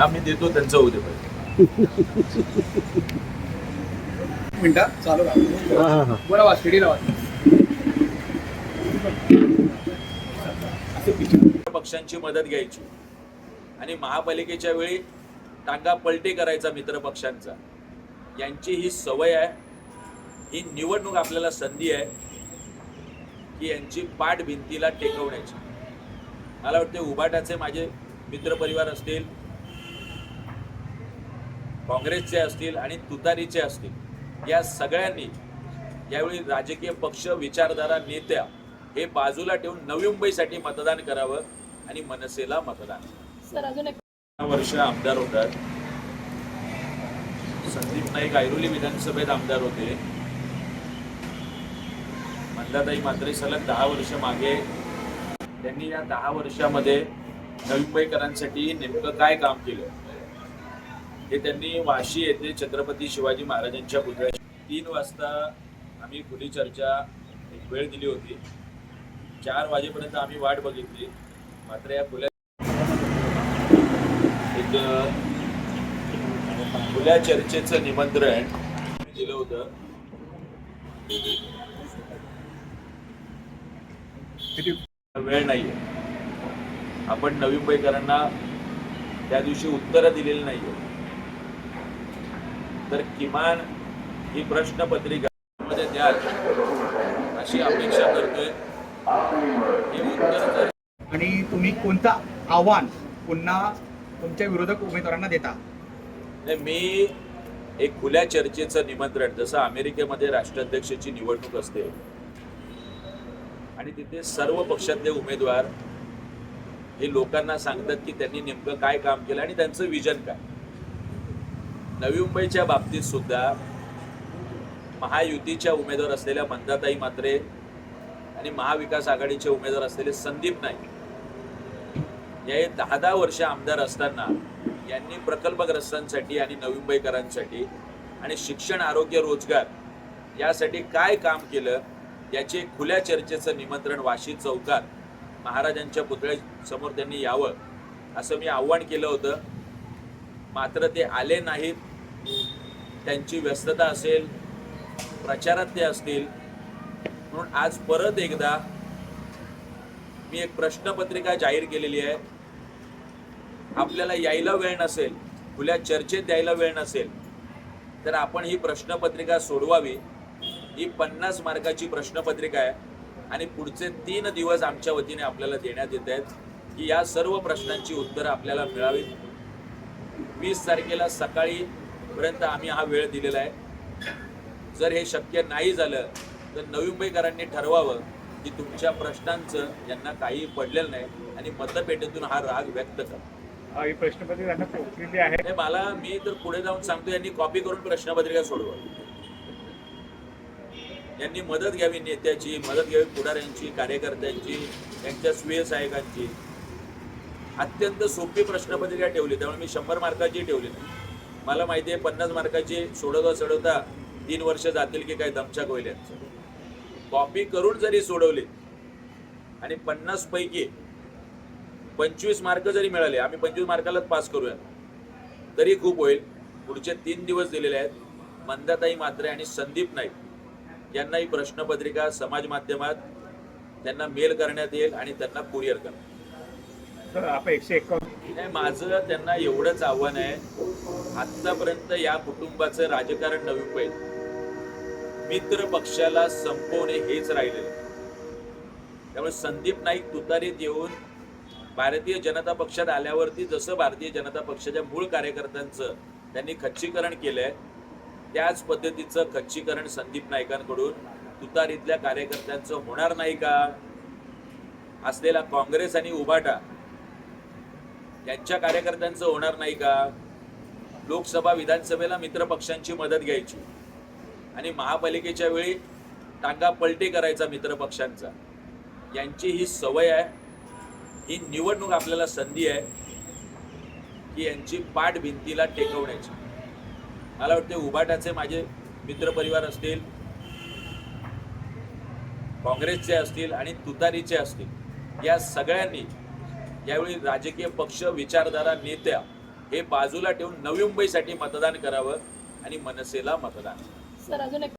आम्ही देतो त्यांचं होऊ दे पाहिजे मिनिटं चालू हा हा हा. बरं पक्षांची मदत घ्यायची. आणि महापालिकेच्या वेळी टांगा पलटी करायचा मित्र पक्षांचा यांची ही सवय आहे. ही निवडणूक आपल्याला संधी आहे की यांची पाठ भिंतीला टेकवण्याची. मला वाटते उबाटाचे माझे मित्रपरिवार असतील काँग्रेसचे असतील आणि तुतारीचे असतील या सगळ्यांनी यावेळी राजकीय पक्ष विचारधारा नेत्या हे बाजूला ठेवून नवी मुंबईसाठी मतदान करावं आणि मनसेला मतदान. सर अजून एक दहा वर्ष आमदार होतात. संदीप नाईक ऐरोली विधानसभेत आमदार होते. मंदाताई मात्रे सलग दहा वर्ष मागे. त्यांनी या दहा वर्षामध्ये नवी मुंबईकरांसाठी नेमकं काय काम केलं? हे त्यांनी वाशी येथे छत्रपती शिवाजी महाराजांच्या पुतळ्याची तीन वाजता आम्ही खुली चर्चा एक वेळ दिली होती. चार वाजेपर्यंत आम्ही वाट बघितली. मात्र या खुल्या एक खुल्या चर्चेचं निमंत्रण दिलं होतं. वेळ नाहीये. आपण नवी मुंबईकरांना त्या दिवशी उत्तरं दिलेली नाहीये. तर किमान ही प्रश्नपत्रिका मध्ये द्याल अशी अपेक्षा करतोय. ही उत्तर आणि तुम्ही कोणतं आव्हान पुन्हा तुमच्या विरोधक उमेदवारांना देता? मी एक खुल्या चर्चेचं निमंत्रण जसं अमेरिकेमध्ये राष्ट्राध्यक्षाची निवडणूक असते आणि तिथे सर्व पक्षातले उमेदवार हे लोकांना सांगतात की त्यांनी नेमकं काय काम केलं आणि त्यांचं विजन काय. नवी मुंबईच्या बाबतीत सुद्धा महायुतीच्या उमेदवार असलेल्या मंदाताई मात्रे आणि महाविकास आघाडीचे उमेदवार असलेले संदीप नाईक या दहा दहा वर्ष आमदार असताना यांनी प्रकल्पग्रस्तांसाठी आणि नवी मुंबईकरांसाठी आणि शिक्षण आरोग्य रोजगार यासाठी काय काम केलं याचे खुल्या चर्चेचं निमंत्रण वाशी चौकात महाराजांच्या पुतळ्यासमोर त्यांनी यावं असं मी आव्हान केलं होतं. मात्र ते आले नाहीत. त्यांची व्यस्तता असेल प्रचारात ते असतील. म्हणून आज परत एकदा मी एक प्रश्नपत्रिका जाहीर केलेली आहे. आपल्याला यायला वेळ नसेल खुल्या चर्चेत द्यायला वेळ नसेल तर आपण ही प्रश्नपत्रिका सोडवावी. ही पन्नास मार्काची प्रश्नपत्रिका आहे आणि पुढचे तीन दिवस आमच्या वतीने आपल्याला देण्यात येत आहेत की या सर्व प्रश्नांची उत्तरं आपल्याला मिळावीत. वीस तारखेला सकाळी पर्यंत आम्ही हा वेळ दिलेला आहे जर हे शक्य नाही झालं तर नवी मुंबईकरांनी ठरवावं की तुमच्या प्रश्नांचं यांना काही पडलेलं नाही आणि मतपेटीतून हा राग व्यक्त करा. प्रश्नपत्रिका पोहोचलेली आहे. मला मी तर पुढे जाऊन सांगतो यांनी कॉपी करून प्रश्नपत्रिका सोडवा. यांनी मदत घ्यावी नेत्याची मदत घ्यावी पुढाऱ्यांची कार्यकर्त्यांची त्यांच्या स्वीय सहायकांची अत्यंत सोपी प्रश्नपत्रिका ठेवली त्यामुळे मी शंभर मार्काची ठेवली नाही. मला माहिती आहे पन्नास मार्काची सोडवता सोडवता तीन वर्ष जातील की काय दमछाक होईल कॉपी करून जरी सोडवली आणि पन्नास पैकी पंचवीस मार्क जरी मिळाले आम्ही पंचवीस मार्कालाच पास करूया तरी खूप होईल. पुढचे तीन दिवस दिलेले आहेत. मंदाताई मात्रे आणि संदीप नाईक यांना ही प्रश्नपत्रिका समाज माध्यमात त्यांना मेल करण्यात येईल आणि त्यांना कुरिअर करण्यात माझं त्यांना एवढंच आव्हान आहे. आतापर्यंत या कुटुंबाचं राजकारण नवी पैल मित्र पक्षाला संपवणे हेच राहिलेलं त्यामुळे संदीप नाईक तुतारीत येऊन भारतीय जनता पक्षात आल्यावरती जसं भारतीय जनता पक्षाच्या मूळ कार्यकर्त्यांचं त्यांनी खच्चीकरण केलंय त्याच पद्धतीचं खच्चीकरण संदीप नाईकांकडून तुतारीतल्या कार्यकर्त्यांचं होणार नाही का? असलेला काँग्रेस आणि उभाटा यांच्या कार्यकर्त्यांचं होणार नाही का? लोकसभा विधानसभेला मित्र पक्षांची मदत घ्यायची. आणि महापालिकेच्या वेळी टांगा पलटी करायचा मित्र पक्षांचा यांची ही सवय आहे. ही निवडणूक आपल्याला संधी आहे. की यांची पाठ भिंतीला टेकवण्याची. मला वाटते उबाटाचे माझे मित्रपरिवार असतील काँग्रेसचे असतील आणि तुतारीचे असतील या सगळ्यांनी यावेळी राजकीय पक्ष विचारधारा नेत्या हे बाजूला ठेवून नवी मुंबईसाठी मतदान करावं आणि मनसेला मतदान. सर अजून एक